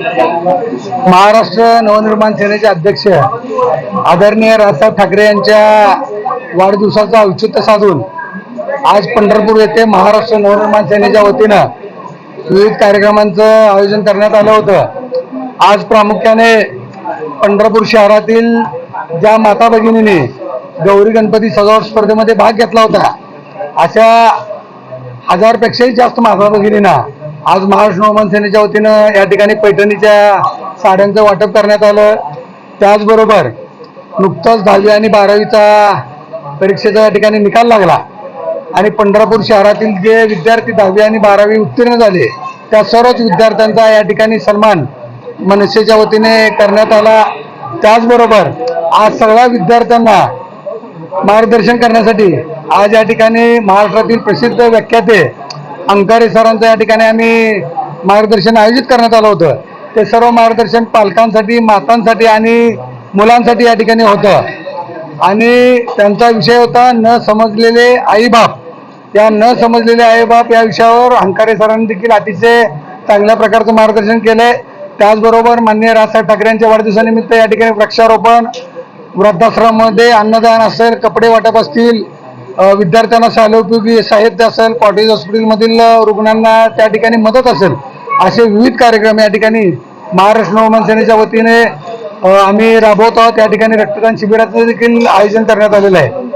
महाराष्ट्र नवनिर्माण सेनेचे अध्यक्ष आदरणीय राजसाहेब ठाकरे यांच्या वाढदिवसाचं औचित्य साधून आज पंढरपूर येथे महाराष्ट्र नवनिर्माण सेनेच्या वतीनं विविध कार्यक्रमांचं आयोजन करण्यात आलं होतं. आज प्रामुख्याने पंढरपूर शहरातील ज्या माता भगिनींनी गौरी गणपती सजावट स्पर्धेमध्ये भाग घेतला होता अशा हजारपेक्षाही जास्त माता भगिनींना आज महाराष्ट्र नवमान सेनेच्या वतीनं या ठिकाणी पैठणीच्या साड्यांचं वाटप करण्यात आलं. त्याचबरोबर नुकताच दहावी आणि बारावीचा परीक्षेचा या ठिकाणी निकाल लागला. आणि पंढरपूर शहरातील जे विद्यार्थी दहावी आणि बारावी उत्तीर्ण झाले त्या सर्वच विद्यार्थ्यांचा या ठिकाणी सन्मान मनसेच्या वतीने करण्यात आला. त्याचबरोबर आज सगळ्या विद्यार्थ्यांना मार्गदर्शन करण्यासाठी आज या ठिकाणी महाराष्ट्रातील प्रसिद्ध व्याख्याते अंकारे सरांचं या ठिकाणी आम्ही मार्गदर्शन आयोजित करण्यात आलं होतं. ते सर्व मार्गदर्शन पालकांसाठी मातांसाठी आणि मुलांसाठी या ठिकाणी होतं. आणि त्यांचा विषय होता न समजलेले आईबाप. या न समजलेले आईबाप या विषयावर अंकारे सरांनी देखील अतिशय चांगल्या प्रकारचं मार्गदर्शन केलं आहे त्याचबरोबर माननीय राजसाहेब ठाकरे यांच्या वाढदिवसानिमित्त या ठिकाणी वृक्षारोपण वृद्धाश्रममध्ये अन्नदान असेल कपडे वाटप असतील विद्यार्थ्यांना शालोपयोगी साहित्य असेल कॉटेज हॉस्पिटलमधील रुग्णांना त्या ठिकाणी मदत असेल असे विविध कार्यक्रम या ठिकाणी महाराष्ट्र नवमान सेनेच्या वतीने आम्ही राबवत. आहोत त्या ठिकाणी रक्तदान शिबिराचं देखील आयोजन करण्यात आलेलं आहे.